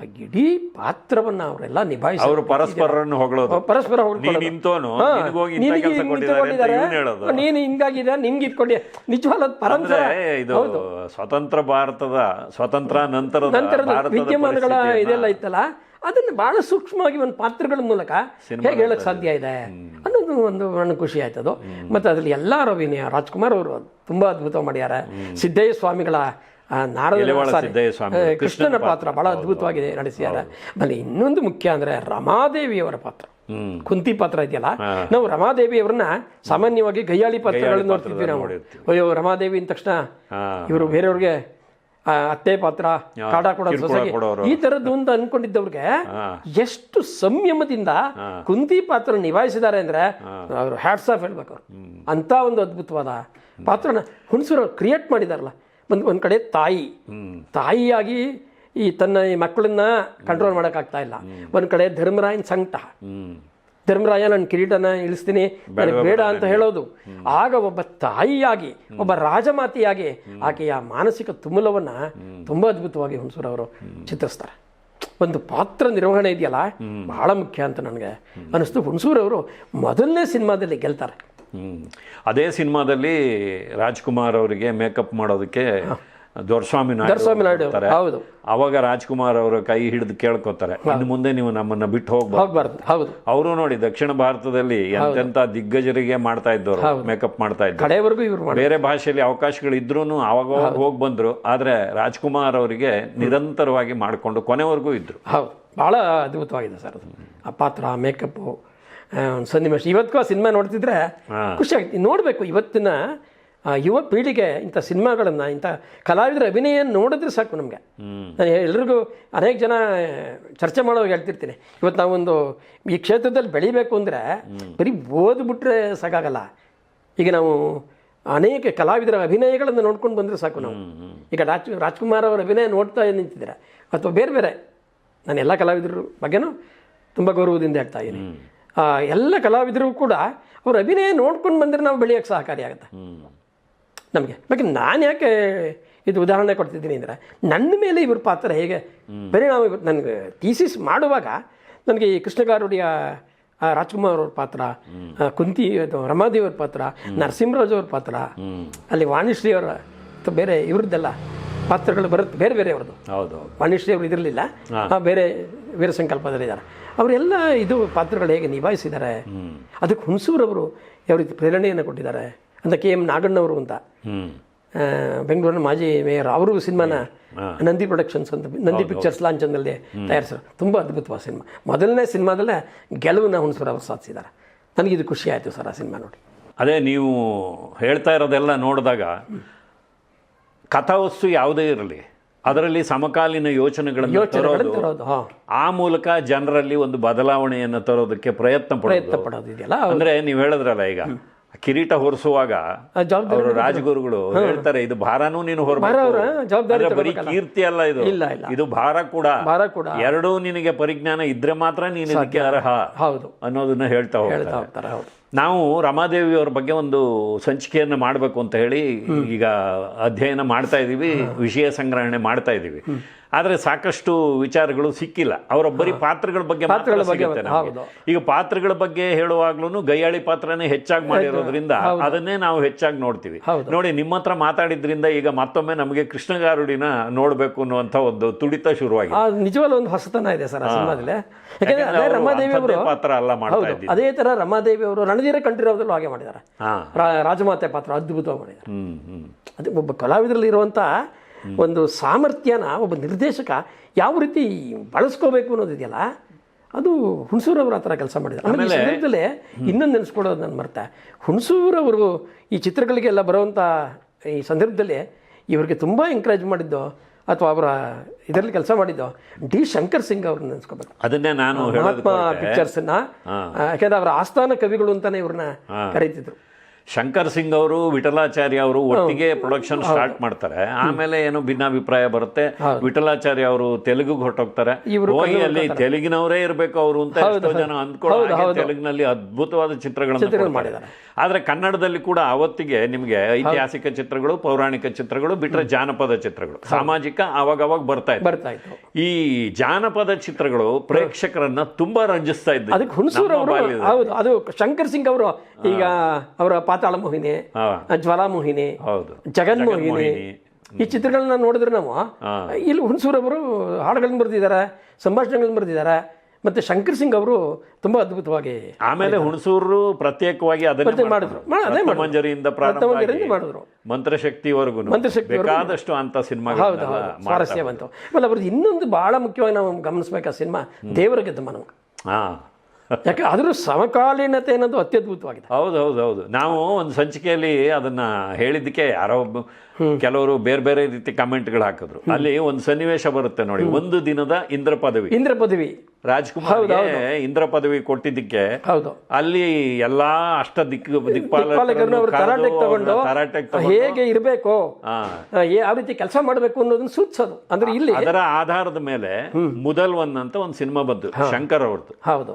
ಆ ಇಡೀ ಪಾತ್ರವನ್ನ ಅವರೆಲ್ಲ ನಿಭಾಯಿಸಿ ಅವರು ಪರಸ್ಪರರನ್ನು ಹೊಗಳೋದು. ಪರಸ್ಪರ ನೀನ್ ಹಿಂಗಾಗಿದೆ ನಿನ್ಗೆ ಇಟ್ಕೊಂಡಿ ನಿಜವಾದ ಪರಂಪರೆ ಇದು ಸ್ವತಂತ್ರ ಭಾರತದ ಸ್ವತಂತ್ರ ನಂತರದ ನಂತರದ ವಿದ್ಯಮಾನಗಳ ಇದೆಲ್ಲ ಇತ್ತಲ್ಲ? ಅದನ್ನ ಬಹಳ ಸೂಕ್ಷ್ಮವಾಗಿ ಒಂದು ಪಾತ್ರಗಳ ಮೂಲಕ ಹೇಗೆ ಹೇಳಕ್ ಸಾಧ್ಯ ಇದೆ? ಅನ್ನೋದು ಒಂದು ನನಗೆ ಖುಷಿ ಆಯ್ತದು. ಮತ್ತು ಅದರಲ್ಲಿ ಎಲ್ಲರ ಅಭಿನಯ ರಾಜ್ಕುಮಾರ್ ಅವರು ತುಂಬಾ ಅದ್ಭುತ ಮಾಡ್ಯಾರ. ಸಿದ್ದಯ್ಯ ಸ್ವಾಮಿಗಳ ನಾರದ ಕೃಷ್ಣನ ಪಾತ್ರ ಬಹಳ ಅದ್ಭುತವಾಗಿದೆ ನಡೆಸಿದ್ದಾರೆ ಆಮೇಲೆ ಇನ್ನೊಂದು ಮುಖ್ಯ ಅಂದ್ರೆ ರಮಾದೇವಿಯವರ ಪಾತ್ರ. ಕುಂತಿ ಪಾತ್ರ ಇದೆಯಲ್ಲ? ನಾವು ರಮಾದೇವಿ ಅವ್ರನ್ನ ಸಾಮಾನ್ಯವಾಗಿ ಗಯ್ಯಾಳಿ ಪಾತ್ರಗಳನ್ನು ನೋಡ್ತಿದ್ವಿ ನಾವು. ಅಯ್ಯೋ ರಮಾದೇವಿ ಅಂದ ತಕ್ಷಣ ಇವರು ಬೇರೆಯವ್ರಿಗೆ ಅತ್ತೆ ಪಾತ್ರ ಕಾಡ ಕೊಡೋದು. ಈ ತರದ್ದು ಒಂದು ಅನ್ಕೊಂಡಿದ್ದವ್ರಿಗೆ ಎಷ್ಟು ಸಂಯಮದಿಂದ ಕುಂತಿ ಪಾತ್ರ ನಿಭಾಯಿಸಿದ್ದಾರೆ ಅಂದ್ರೆ ಅವರು ಹ್ಯಾಟ್ಸ್ ಆಫ್ ಹೇಳ್ಬೇಕು ಅವ್ರು. ಅಂತ ಒಂದು ಅದ್ಭುತವಾದ ಪಾತ್ರನ ಹುಣಸೂರು ಕ್ರಿಯೇಟ್ ಮಾಡಿದಾರಲ್ಲ. ಒಂದು ಒಂದ್ ಕಡೆ ತಾಯಿ. ತಾಯಿಯಾಗಿ ಈ ತನ್ನ ಈ ಮಕ್ಕಳನ್ನ ಕಂಟ್ರೋಲ್ ಮಾಡೋಕ್ಕಾಗ್ತಾ ಇಲ್ಲ. ಒಂದ್ ಕಡೆ ಧರ್ಮರಾಯನ್ ಸಂಕಟ. ಧರ್ಮರಾಯ ನನ್ನ ಕಿರೀಟನ ಇಳಿಸ್ತೀನಿ. ನನಗೆ ಬೇಡ ಅಂತ ಹೇಳೋದು. ಆಗ ಒಬ್ಬ ತಾಯಿಯಾಗಿ ಒಬ್ಬ ರಾಜಮಾತಿಯಾಗಿ ಆಕೆಯ ಮಾನಸಿಕ ತುಮುಲವನ್ನ ತುಂಬಾ ಅದ್ಭುತವಾಗಿ ಹುಣಸೂರವರು ಚಿತ್ರಿಸ್ತಾರೆ. ಒಂದು ಪಾತ್ರ ನಿರ್ವಹಣೆ ಇದೆಯಲ್ಲ ಬಹಳ ಮುಖ್ಯ ಅಂತ ನನಗೆ ಅನಿಸ್ತು. ಹುಣಸೂರವರು ಮೊದಲನೇ ಸಿನಿಮಾದಲ್ಲಿ ಗೆಲ್ತಾರೆ. ಅದೇ ಸಿನಿಮಾದಲ್ಲಿ ರಾಜ್ಕುಮಾರ್ ಅವರಿಗೆ ಮೇಕಪ್ ಮಾಡೋದಕ್ಕೆ ದೊರಸ್ವಾಮಿ ದೊರೆಸ್ವಾಮಿ ನಾಯ್ಡು. ಹೌದು. ಅವಾಗ ರಾಜ್ಕುಮಾರ್ ಅವರ ಕೈ ಹಿಡಿದು ಕೇಳ್ಕೊತಾರೆ. ಇನ್ನು ಮುಂದೆ ನೀವು ನಮ್ಮನ್ನ ಬಿಟ್ಟು ಹೋಗ್ಬಾರ್ದು. ಹೌದು. ಅವರು ನೋಡಿ ದಕ್ಷಿಣ ಭಾರತದಲ್ಲಿ ಎಂತೆಂತ ದಿಗ್ಗಜರಿಗೆ ಮಾಡ್ತಾ ಇದ್ದವರು ಮೇಕಪ್ ಮಾಡ್ತಾ ಇದ್ರು ಮಾಡಿ ಬೇರೆ ಭಾಷೆಯಲ್ಲಿ ಅವಕಾಶಗಳು ಇದ್ರೂ ಅವಾಗ ಹೋಗಿ ಬಂದ್ರು ಆದ್ರೆ ರಾಜ್ಕುಮಾರ್ ಅವರಿಗೆ ನಿರಂತರವಾಗಿ ಮಾಡಿಕೊಂಡು ಕೊನೆವರೆಗೂ ಇದ್ರು. ಹೌದು. ಬಹಳ ಅದ್ಭುತವಾಗಿದೆ ಸರ್ ಅದು. ಆ ಪಾತ್ರ ಮೇಕಪ್ ಸನ್ನಿವೇಶ. ಇವತ್ತಿಗೂ ಆ ಸಿನಿಮಾ ನೋಡ್ತಿದ್ರೆ. ಖುಷಿ ಆಗ್ತಿ ನೋಡಬೇಕು ಇವತ್ತಿನ ಆ, ಯುವ ಪೀಳಿಗೆ ಇಂಥ ಸಿನಿಮಾಗಳನ್ನು ಇಂಥ ಕಲಾವಿದರ ಅಭಿನಯ ನೋಡಿದ್ರೆ ಸಾಕು ನಮಗೆ. ನಾನು ಎಲ್ರಿಗೂ ಅನೇಕ ಜನ ಚರ್ಚೆ ಮಾಡೋವಾಗ ಹೇಳ್ತಿರ್ತೀನಿ. ಇವತ್ತು ನಾವೊಂದು ಈ ಕ್ಷೇತ್ರದಲ್ಲಿ ಬೆಳಿಬೇಕು ಅಂದರೆ ಬರೀ ಓದ್ಬಿಟ್ರೆ ಸಾಕಾಗಲ್ಲ. ಈಗ ನಾವು ಅನೇಕ ಕಲಾವಿದರ ಅಭಿನಯಗಳನ್ನು ನೋಡ್ಕೊಂಡು ಬಂದರೆ ಸಾಕು ನಾವು. ಈಗ ರಾಜ್ ರಾಜ್ಕುಮಾರ್ ಅವರ ಅಭಿನಯ ನೋಡ್ತಾ ನಿಂತಿದ್ದೀರಾ? ಅಥವಾ ಬೇರೆ ಬೇರೆ? ನಾನು ಎಲ್ಲ ಕಲಾವಿದರ ಬಗ್ಗೆನೂ ತುಂಬ ಗೌರವದಿಂದ ಹೇಳ್ತಾ ಇದ್ದೀನಿ. ಎಲ್ಲ ಕಲಾವಿದರು ಕೂಡ ಅವ್ರ ಅಭಿನಯ ನೋಡ್ಕೊಂಡು ಬಂದರೆ ನಾವು ಬೆಳೆಯೋಕ್ಕೆ ಸಹಕಾರಿಯಾಗುತ್ತೆ. ನಮಗೆ. ಬಗ್ಗೆ ನಾನು ಯಾಕೆ ಇದು ಉದಾಹರಣೆ ಕೊಡ್ತಿದ್ದೀನಿ ಅಂದರೆ ನನ್ನ ಮೇಲೆ ಇವ್ರ ಪಾತ್ರ ಹೇಗೆ? ಪರಿಣಾಮ ನನಗೆ ಥೀಸಿಸ್ ಮಾಡುವಾಗ ನನಗೆ ಈ ಕೃಷ್ಣಗಾರುಡಿಯ ರಾಜ್ಕುಮಾರ್ ಅವ್ರ ಪಾತ್ರ ಕುಂತಿ ಅದು ರಮಾದೇವಿಯವ್ರ ಪಾತ್ರ ನರಸಿಂಹರಾಜ್ ಅವ್ರ ಪಾತ್ರ ಅಲ್ಲಿ ವಾಣಿಶ್ರೀ ಅವರ ಬೇರೆ ಇವ್ರದ್ದೆಲ್ಲ ಪಾತ್ರಗಳು ಬರುತ್ತೆ ಬೇರೆ ಬೇರೆ ಅವ್ರದ್ದು. ಹೌದು ವಾಣಿಶ್ರೀ ಅವರು ಇದಿರಲಿಲ್ಲ. ಬೇರೆ ವೀರ ಸಂಕಲ್ಪದಲ್ಲಿದ್ದಾರೆ. ಅವರೆಲ್ಲ ಇದು ಪಾತ್ರಗಳು ಹೇಗೆ ನಿಭಾಯಿಸಿದ್ದಾರೆ? ಅದಕ್ಕೆ ಹುಣಸೂರವರು ಯಾವ ರೀತಿ ಪ್ರೇರಣೆಯನ್ನು ಕೊಟ್ಟಿದ್ದಾರೆ? ಅಂತ ಕೆ ಎಂ ನಾಗಣ್ಣವರು ಅಂತ. ಬೆಂಗಳೂರಿನ ಮಾಜಿ ಮೇಯರ್. ಅವರು ಸಿನಿಮಾನ ನಂದಿ ಪ್ರೊಡಕ್ಷನ್ಸ್ ಅಂತ ನಂದಿ ಪಿಕ್ಚರ್ಸ್ ಲಾಂಚನ್ನಲ್ಲಿ ತಯಾರಿಸಿದ್ರು. ತುಂಬ ಅದ್ಭುತವಾದ ಸಿನಿಮಾ. ಮೊದಲನೇ ಸಿನಿಮಾದಲ್ಲೇ ಗೆಲುವನ್ನ ಹುಣಸೂರು ಅವರು ಸಾಧಿಸಿದ್ದಾರೆ. ಇದು ಖುಷಿ ಆಯಿತು ಸರ್ ಆ ಸಿನಿಮಾ ನೋಡಿ. ಅದೇ ನೀವು ಹೇಳ್ತಾ ಇರೋದೆಲ್ಲ ನೋಡಿದಾಗ ಕಥಾವಸ್ತು ಯಾವುದೇ ಇರಲಿ ಅದರಲ್ಲಿ ಸಮಕಾಲೀನ ಯೋಚನೆಗಳನ್ನು ತರೋದು ಆ ಮೂಲಕ ಜನರಲ್ಲಿ ಒಂದು ಬದಲಾವಣೆಯನ್ನು ತರೋದಕ್ಕೆ ಪ್ರಯತ್ನ ಪಡೋದು. ಪ್ರಯತ್ನ ಪಡೋದು ಇದೆಯಲ್ಲ? ಅಂದ್ರೆ ನೀವು ಹೇಳಿದ್ರಲ್ಲ ಈಗ ಕಿರೀಟ ಹೊರಿಸುವಾಗ ಅವರು ರಾಜಗುರುಗಳು ಹೇಳ್ತಾರೆ ಇದು ಭಾರನೂ ನೀನು ಹೊರಬೇಕು. ಜವಾಬ್ದಾರಿ ಬರೀ ಕೀರ್ತಿ ಅಲ್ಲ ಇದು. ಇದು ಭಾರ ಕೂಡ. ಭಾರ ಕೂಡ. ಎರಡೂ ನಿನಗೆ ಪರಿಜ್ಞಾನ ಇದ್ರೆ ಮಾತ್ರ ನೀನು ಇದಕ್ಕೆ ಅರ್ಹ ಹೌದು. ಅನ್ನೋದನ್ನ ಹೇಳ್ತಾ ಹೋಗ್ತಾರೆ. ನಾವು ರಮಾದೇವಿ ಅವ್ರ ಬಗ್ಗೆ ಒಂದು ಸಂಚಿಕೆಯನ್ನು ಮಾಡಬೇಕು ಅಂತ ಹೇಳಿ ಈಗ ಅಧ್ಯಯನ ಮಾಡ್ತಾ ಇದ್ದೀವಿ ವಿಷಯ ಸಂಗ್ರಹಣೆ ಮಾಡ್ತಾ ಇದ್ದೀವಿ ಆದ್ರೆ ಸಾಕಷ್ಟು ವಿಚಾರಗಳು ಸಿಕ್ಕಿಲ್ಲ. ಅವರೊಬ್ಬರಿ ಬರೀ ಪಾತ್ರಗಳ ಬಗ್ಗೆ ಮಾತ್ರ ಸಿಗುತ್ತೆ ಈಗ ಪಾತ್ರಗಳ ಬಗ್ಗೆ ಹೇಳುವಾಗ್ಲೂ ಗಯ್ಯಾಳಿ ಪಾತ್ರನೇ ಹೆಚ್ಚಾಗಿ ಮಾಡಿರೋದ್ರಿಂದ ಅದನ್ನೇ ನಾವು ಹೆಚ್ಚಾಗಿ ನೋಡ್ತೀವಿ. ನೋಡಿ ನಿಮ್ಮ ಹತ್ರ ಮಾತಾಡಿದ್ರಿಂದ ಈಗ ಮತ್ತೊಮ್ಮೆ ನಮಗೆ ಕೃಷ್ಣಗಾರುಡಿನ ನೋಡಬೇಕು ಅನ್ನುವಂಥ ಒಂದು ತುಡಿತ ಶುರುವಾಗಿದೆ. ನಿಜವಾಗ್ಲೂ ಒಂದು ಹೊಸತನ ಇದೆ ಸರ್ ಯಾಕಂದ್ರೆ ರಮಾದೇವಿ ಅವರು ಪಾತ್ರ ಅಲ್ಲ ಮಾಡ್ತಾ ಅದೇ ತರ ರಮಾದೇವಿ ಅವರು ರಣಧೀರ ಕಂಠೀರವದಲ್ಲೂ ಹಾಗೆ ಮಾಡಿದ್ದಾರೆ. ರಾಜಮಾತೆ ಪಾತ್ರ ಅದ್ಭುತವಾಗಿ ಮಾಡಿದ್ದಾರೆ. ಹ್ಮ್ ಹ್ಮ್. ಅದು ಒಬ್ಬ ಕಲಾವಿದರಲ್ಲಿ ಇರುವಂಥ ಒಂದು ಸಾಮರ್ಥ್ಯನ ಒಬ್ಬ ನಿರ್ದೇಶಕ ಯಾವ ರೀತಿ ಬಳಸ್ಕೋಬೇಕು ಅನ್ನೋದಿದೆಯಲ್ಲ ಅದು ಹುಣಸೂರವ್ರ ಆ ಥರ ಕೆಲಸ ಮಾಡಿದ್ದಾರೆ. ಆಮೇಲೆ ಈ ಸಂದರ್ಭದಲ್ಲಿ ಇನ್ನೊಂದು ನೆನೆಸ್ಕೊಡೋದು ನಾನು ಮರ್ತೆ. ಹುಣಸೂರವರು ಈ ಚಿತ್ರಗಳಿಗೆಲ್ಲ ಬರುವಂಥ ಈ ಸಂದರ್ಭದಲ್ಲಿ ಇವರಿಗೆ ತುಂಬ ಎಂಕರೇಜ್ ಮಾಡಿದ್ದು ಅಥವಾ ಅವರ ಇದರಲ್ಲಿ ಕೆಲಸ ಮಾಡಿದ್ದು ಡಿ ಶಂಕರ್ ಸಿಂಗ್ ಅವ್ರನ್ನ ನೆನೆಸ್ಕೋಬೇಕು. ಅದನ್ನೇ ನಾನು ಮಹಾತ್ಮ ಪಿಕ್ಚರ್ಸ್ನ ಯಾಕೆಂದ್ರೆ ಅವರ ಆಸ್ಥಾನ ಕವಿಗಳು ಅಂತಾನೆ ಇವ್ರನ್ನ ಕರೀತಿದ್ರು. ಶಂಕರ್ ಸಿಂಗ್ ಅವರು ವಿಠಲಾಚಾರ್ಯ ಅವರು ಒಟ್ಟಿಗೆ ಪ್ರೊಡಕ್ಷನ್ ಸ್ಟಾರ್ಟ್ ಮಾಡ್ತಾರೆ. ಆಮೇಲೆ ಏನು ಭಿನ್ನಾಭಿಪ್ರಾಯ ಬರುತ್ತೆ. ವಿಠಲಾಚಾರ್ಯ ಅವರು ತೆಲುಗುಗೆ ಹೊರಟೋಗ್ತಾರೆ. ಅಲ್ಲಿ ತೆಲುಗಿನವರೇ ಇರಬೇಕು ಅವರು ಅಂತ ಎಷ್ಟೋ ಜನ ಅಂದ್ಕೊಳ್ಳೋ ತೆಲುಗಿನಲ್ಲಿ ಅದ್ಭುತವಾದ ಚಿತ್ರಗಳನ್ನು. ಮಾಡಿದ್ದಾರೆ. ಆದ್ರೆ ಕನ್ನಡದಲ್ಲಿ ಕೂಡ ಅವತ್ತಿಗೆ ನಿಮಗೆ ಐತಿಹಾಸಿಕ ಚಿತ್ರಗಳು ಪೌರಾಣಿಕ ಚಿತ್ರಗಳು ಬಿಟ್ರೆ ಜಾನಪದ ಚಿತ್ರಗಳು. ಸಾಮಾಜಿಕ ಅವಾಗ ಅವಾಗ ಬರ್ತಾ ಇತ್ತು. ಈ ಜಾನಪದ ಚಿತ್ರಗಳು ಪ್ರೇಕ್ಷಕರನ್ನ ತುಂಬಾ ರಂಜಿಸ್ತಾ ಹೌದು ಅದು ಶಂಕರ್ ಸಿಂಗ್ ಅವರು ಈಗ ಅವರ ಪಾತಾಳ ಮೋಹಿನಿ. ಜ್ವಾಲಾಮೋಹಿನಿ ಹೌದು. ಜಗನ್ಮೋಹಿನಿ ಈ ಚಿತ್ರಗಳನ್ನ ನೋಡಿದ್ರೆ ನಾವು ಇಲ್ಲಿ ಹುಣಸೂರವರು ಅವರು ಹಾಡುಗಳನ್ನ ಬರೆದಿದ್ದಾರೆ ಸಂಭಾಷಣೆಗಳನ್ನ ಬರೆದಿದ್ದಾರೆ ಮತ್ತೆ ಶಂಕರ್ ಸಿಂಗ್ ಅವರು ತುಂಬಾ ಅದ್ಭುತವಾಗಿ ಆಮೇಲೆ ಹುಣಸೂರು ಪ್ರತ್ಯೇಕವಾಗಿ ಮಾಡಿದ್ರು. ಮಂಜರಿಯಿಂದ ಮಾಡಿದ್ರು. ಮಂತ್ರಶಕ್ತಿವರೆಗೂ ಬೇಕಾದಷ್ಟು ಅಂತ ಹೌದು ಸಿನಿಮಾಗಳನ್ನೆಲ್ಲ ಹೌದು ಸ್ವಾರಸ್ಯವಂತ ಆಮೇಲೆ ಅವ್ರದ್ದು ಇನ್ನೊಂದು ಬಹಳ ಮುಖ್ಯವಾಗಿ ನಾವು ಗಮನಿಸ್ಬೇಕು ಆ ಸಿನಿಮಾ ದೇವರ ಗೆದ್ದ ಮನವ ಯಾಕೆ ಅದರ ಸಮಕಾಲೀನತೆ ಅನ್ನೋದು ಅತ್ಯದ್ಭುತವಾಗಿದೆ. ಹೌದು ಹೌದು ಹೌದು ನಾವು ಒಂದು ಸಂಚಿಕೆಯಲ್ಲಿ ಅದನ್ನ ಹೇಳಿದ್ದಕ್ಕೆ ಯಾರೋ ಒಬ್ಬ ಕೆಲವರು ಬೇರೆ ಬೇರೆ ರೀತಿ ಕಮೆಂಟ್ಗಳು ಹಾಕಿದ್ರು. ಅಲ್ಲಿ ಒಂದು ಸನ್ನಿವೇಶ ಬರುತ್ತೆ ನೋಡಿ. ಒಂದು ದಿನದ ಇಂದ್ರ ಪದವಿ. ಇಂದ್ರ ಪದವಿ. ರಾಜ್ಕುಮಾರ್ ಇಂದ್ರ ಪದವಿ ಕೊಟ್ಟಿದ್ದಕ್ಕೆ ಹೌದು. ಅಲ್ಲಿ ಎಲ್ಲಾ ಅಷ್ಟ ದಿಕ್ಕ ದಿಕ್ಪಾಲಕರನ್ನು ತಗೊಂಡು ಹೇಗೆ ಇರಬೇಕು ಯಾವ ರೀತಿ ಕೆಲಸ ಮಾಡಬೇಕು ಅನ್ನೋದನ್ನ ಸೂಚಿಸೋದು. ಅಂದ್ರೆ ಇಲ್ಲಿ ಅದರ ಆಧಾರದ ಮೇಲೆ ಮುದಲ್ ಒಂದ್ ಅಂತ ಒಂದು ಸಿನಿಮಾ ಬಂತು ಶಂಕರ್ ಅವ್ರದ್ದು. ಹೌದು.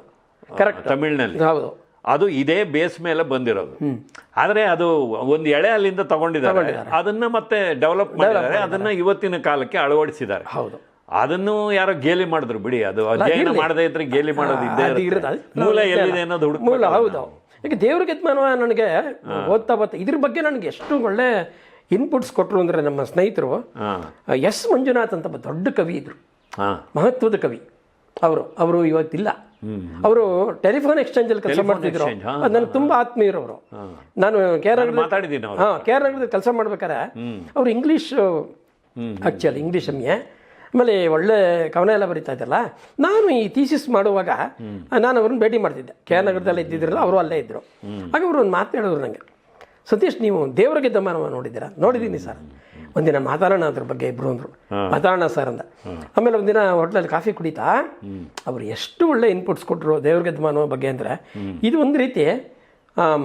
ಕರೆಕ್ಟ್ ತಮಿಳ್ನಲ್ಲಿ. ಹೌದು. ಅದು ಇದೇ ಬೇಸ್ ಮೇಲೆ ಬಂದಿರೋದು. ಆದ್ರೆ ಅದು ಒಂದು ಎಳೆ ಅಲ್ಲಿಂದ ತಗೊಂಡಿದ್ದಾರೆ. ಅದನ್ನ ಮತ್ತೆ ಡೆವಲಪ್ ಮಾಡಿದ್ದಾರೆ. ಅದನ್ನ ಇವತ್ತಿನ ಕಾಲಕ್ಕೆ ಅಳವಡಿಸಿದ್ದಾರೆ. ಹೌದು. ಅದನ್ನು ಯಾರೋ ಗೇಲಿ ಮಾಡಿದ್ರು ಬಿಡಿ. ಅದು ಅಧ್ಯಯನ ಮಾಡದೇ ಇದ್ರೆ ಗೇಲಿ ಮಾಡೋದು ಇದ್ದೇ. ಮೂಲ ಎಲ್ಲಿದೆ ಅನ್ನೋದು ಹುಡುಕ ಮೂಲ ಹೌದು. ಈಗ ದೇವ್ರ ಗೆದ್ಮಾನವ ನನಗೆ ಓದ್ತಾ ಬರ್ತಾ ಇದ್ರ ಬಗ್ಗೆ ನನಗೆ ಎಷ್ಟು ಒಳ್ಳೆ ಇನ್ಪುಟ್ಸ್ ಕೊಟ್ಟರು ಅಂದರೆ ನಮ್ಮ ಸ್ನೇಹಿತರು ಎಸ್ ಮಂಜುನಾಥ್ ಅಂತ ದೊಡ್ಡ ಕವಿ ಇದ್ರು. ಹಾ. ಮಹತ್ವದ ಕವಿ. ಅವರು ಅವರು ಇವತ್ತಿಲ್ಲ. ಅವರು ಟೆಲಿಫೋನ್ ಎಕ್ಸ್ಚೇಂಜ್ ಅಲ್ಲಿ ಕೆಲಸ ಮಾಡ್ತಿದ್ರು. ನನಗೆ ತುಂಬಾ ಆತ್ಮೀಯರು ಅವರು. ನಾನು ಕೇರಳ ಮಾತಾಡಿದ್ದೀನಿ ಅವ್ರು. ಹಾ ಕೆ ಆರ್ ನಗರದಲ್ಲಿ ಕೆಲಸ ಮಾಡ್ಬೇಕಾರೆ ಅವ್ರು ಇಂಗ್ಲೀಷ್ ಆಕ್ಚುಲಿ ಇಂಗ್ಲೀಷ್ ಎಮ್ಗೆ ಆಮೇಲೆ ಒಳ್ಳೆ ಕವನ ಎಲ್ಲ ಬರೀತಾ ಇದ್ದಲ್ಲ ನಾನು ಈ ಥೀಸಿಸ್ ಮಾಡುವಾಗ ನಾನು ಅವ್ರನ್ನ ಭೇಟಿ ಮಾಡ್ತಿದ್ದೆ. ಕೆ ನಗರದಲ್ಲಿ ಇದ್ದಿದ್ರಲ್ಲ ಅವರು ಅಲ್ಲೇ ಇದ್ದರು ಹಾಗೆ ಅವರು ಒಂದು ಮಾತು ಹೇಳಿದ್ರು ನನಗೆ ಸತೀಶ್ ನೀವು ದೇವರ ಗೆದ್ದಮ್ಮನವ ನೋಡಿದ್ದೀರಾ? ನೋಡಿದ್ದೀನಿ ಸರ್. ಒಂದಿನ ಮಾತಾಡೋಣ ಅದ್ರ ಬಗ್ಗೆ ಇಬ್ರು ಅಂದರು. ಮಾತಾಡೋಣ ಸರ್ ಅಂದ. ಆಮೇಲೆ ಒಂದಿನ ಹೋಟ್ಲಲ್ಲಿ ಕಾಫಿ ಕುಡಿತಾ ಅವರು ಎಷ್ಟು ಒಳ್ಳೆ ಇನ್ಪುಟ್ಸ್ ಕೊಟ್ಟರು ದೇವ್ರ ಗೆದ್ದಮ್ಮನವ ಬಗ್ಗೆ ಅಂದರೆ ಇದು ಒಂದು ರೀತಿ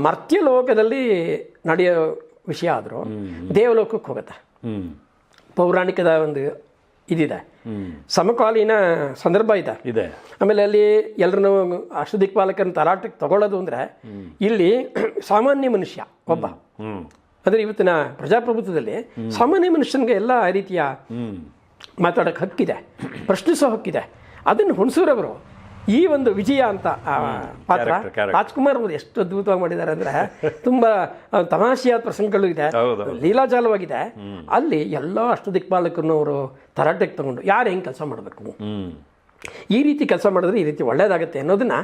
ಮರ್ತ್ಯ ಲೋಕದಲ್ಲಿ ನಡೆಯೋ ವಿಷಯ ಆದರೂ ದೇವಲೋಕಕ್ಕೆ ಹೋಗುತ್ತೆ. ಪೌರಾಣಿಕದ ಒಂದು ಇದಿದೆ. ಸಮಕಾಲೀನ ಸಂದರ್ಭ ಇದೆ. ಇದೆ. ಆಮೇಲೆ ಅಲ್ಲಿ ಎಲ್ಲರನ್ನು ಅಷ್ಟದಿಕ್ಪಾಲಕರನ್ನ ತರಾಟಕ್ಕೆ ತಗೊಳ್ಳೋದು ಅಂದರೆ ಇಲ್ಲಿ ಸಾಮಾನ್ಯ ಮನುಷ್ಯ ಒಬ್ಬ. ಅಂದ್ರೆ ಇವತ್ತಿನ ಪ್ರಜಾಪ್ರಭುತ್ವದಲ್ಲಿ ಸಾಮಾನ್ಯ ಮನುಷ್ಯನಿಗೆ ಎಲ್ಲ ರೀತಿಯ ಮಾತಾಡೋಕೆ ಮಾತಾಡೋಕ್ಕೆ ಹಕ್ಕಿದೆ. ಪ್ರಶ್ನಿಸೋ ಹಕ್ಕಿದೆ. ಅದನ್ನು ಹುಣಸೂರವರು ಈ ಒಂದು ವಿಜಯ ಅಂತ ಪಾತ್ರ. ರಾಜ್ಕುಮಾರ್ ಅವರು ಎಷ್ಟು ಅದ್ಭುತವಾಗಿ ಮಾಡಿದ್ದಾರೆ ಅಂದ್ರೆ ತುಂಬಾ ತಮಾಷೆಯಾದ ಪ್ರಸಂಗಗಳು ಇದೆ. ಲೀಲಾಜಾಲವಾಗಿದೆ ಅಲ್ಲಿ ಎಲ್ಲ ಅಷ್ಟು ದಿಕ್ಪಾಲಕರನ್ನು ಅವರು ತರಾಟೆಗೆ ತಗೊಂಡು ಯಾರು ಹೆಂಗೆ ಕೆಲಸ ಮಾಡಬೇಕು? ಈ ರೀತಿ ಕೆಲಸ ಮಾಡಿದ್ರೆ ಈ ರೀತಿ ಒಳ್ಳೇದಾಗುತ್ತೆ ಅನ್ನೋದನ್ನ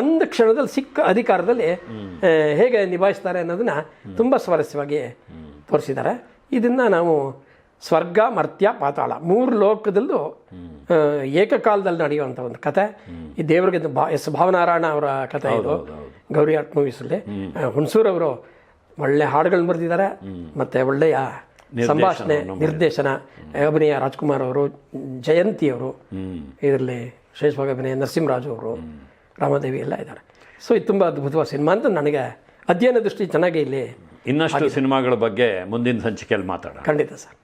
ಒಂದು ಕ್ಷಣದಲ್ಲಿ ಸಿಕ್ಕ ಅಧಿಕಾರದಲ್ಲಿ ಹೇಗೆ ನಿಭಾಯಿಸ್ತಾರೆ ಅನ್ನೋದನ್ನ ತುಂಬಾ ಸ್ವಾರಸ್ಯವಾಗಿ ತೋರಿಸಿದ್ದಾರೆ. ಇದನ್ನ ನಾವು ಸ್ವರ್ಗ ಮರ್ತ್ಯ ಪಾತಾಳ. ಮೂರು ಲೋಕದಲ್ಲೂ ಏಕಕಾಲದಲ್ಲಿ ನಡೆಯುವಂಥ ಒಂದು ಕತೆ. ಈ ದೇವರಿಗೆ ಬಾ ಎಸ್ ಭಾವನಾರಾಯಣ ಅವರ ಕತೆ ಇದು. ಗೌರಿ ಆರ್ಟ್ ಮೂವೀಸಲ್ಲಿ. ಹುಣಸೂರವರು ಒಳ್ಳೆ ಹಾಡುಗಳನ್ನ ಬರೆದಿದ್ದಾರೆ. ಮತ್ತೆ ಒಳ್ಳೆಯ ಸಂಭಾಷಣೆ ನಿರ್ದೇಶನ. ಅಭಿನಯ ರಾಜ್ಕುಮಾರ್ ಅವರು ಜಯಂತಿ ಅವರು ಇದರಲ್ಲಿ ವಿಶೇಷವಾಗಿ ಅಭಿನಯ ನರಸಿಂಹರಾಜು ಅವರು ರಾಮದೇವಿ ಎಲ್ಲ ಇದ್ದಾರೆ. ಸೊ ಇದು ತುಂಬ ಅದ್ಭುತವಾದ ಸಿನಿಮಾ ಅಂತ ನನಗೆ ಅಧ್ಯಯನ ದೃಷ್ಟಿ ಚೆನ್ನಾಗಿ ಇಲ್ಲಿ ಇನ್ನಷ್ಟು ಸಿನಿಮಾಗಳ ಬಗ್ಗೆ ಮುಂದಿನ ಸಂಚಿಕೆಯಲ್ಲಿ ಮಾತಾಡೋಣ. ಖಂಡಿತ ಸರ್.